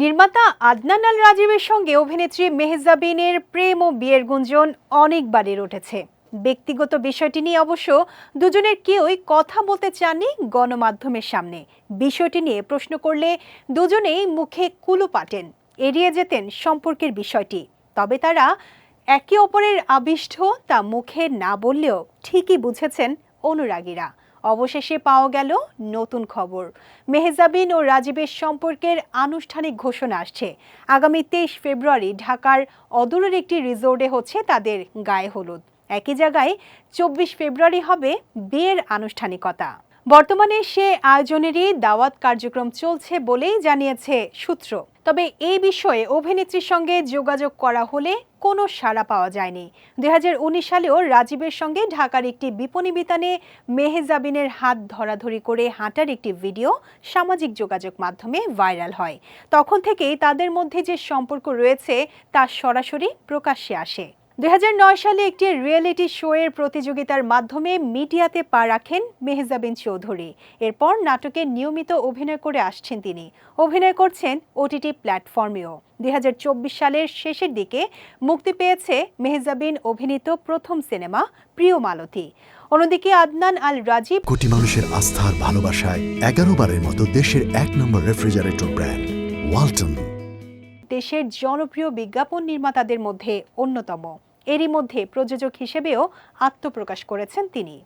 নির্মাতা আদনান আল রাজীবের সঙ্গে অভিনেত্রী মেহজাবিনের প্রেম ও বিয়ের গুঞ্জন অনেকবারই উঠেছে। ব্যক্তিগত বিষয়টি নিয়ে অবশ্য দুজনের কেউই কথা বলতে চাননি গণমাধ্যমের সামনে। বিষয়টি নিয়ে প্রশ্ন করলে দুজনেই মুখে কুলু পাটেন। এড়িয়ে যেতেন সম্পর্কের বিষয়টি। তবে তারা একে অপরের আবিষ্ট তা মুখে না বললেও ঠিকই বুঝেছেন অনুরাগীরা। অবশেষে পাওয়া গেল নতুন খবর। মেহজাবিন ও রাজীবের সম্পর্কের আনুষ্ঠানিক ঘোষণা আসছে। আগামী তেইশ ফেব্রুয়ারি ঢাকার অদূরের একটি রিসোর্টে হচ্ছে তাদের গায়ে হলুদ। একই জায়গায় চব্বিশ ফেব্রুয়ারি হবে বিয়ের আনুষ্ঠানিকতা। বর্তমানে সে আয়োজনেরই দাওয়াত কার্যক্রম চলছে বলেই জানিয়েছে সূত্র। তবে এই বিষয়ে অভিনেত্রীর সঙ্গে যোগাযোগ করা হলে কোনো সাড়া পাওয়া যায়নি। দুই হাজার উনিশ সালেও রাজীবের সঙ্গে ঢাকার একটি বিপণী বিতানে মেহেজাবিনের হাত ধরাধরি করে হাঁটার একটি ভিডিও সামাজিক যোগাযোগ মাধ্যমে ভাইরাল হয়। তখন থেকেই তাদের মধ্যে যে সম্পর্ক রয়েছে তা সরাসরি প্রকাশ্যে আসে। দুই সালে একটি রিয়েলিটি শোয়ের প্রতিযোগিতার মাধ্যমে মিডিয়াতে পা রাখেন মেহজাবিন চৌধুরী। এরপর নাটকে নিয়মিত অভিনয় করে আসছেন তিনি। অভিনয় করছেন ওটিটি প্ল্যাটফর্মেও। দুই সালের শেষের দিকে মুক্তি পেয়েছে মেহজাবিন অভিনীত প্রথম সিনেমা, প্রিয় মালতী। অন্যদিকে আদনান আল রাজীব কোটি মানুষের আস্থার ভালোবাসায় এগারো বারের মতো দেশের এক নম্বর রেফ্রিজারেটর ব্র্যান্ড, ওয়ালটন। দেশের জনপ্রিয় বিজ্ঞাপন নির্মাতাদের মধ্যে অন্যতম। এরই মধ্যে প্রযোজক হিসেবেও আত্মপ্রকাশ করেছেন তিনি।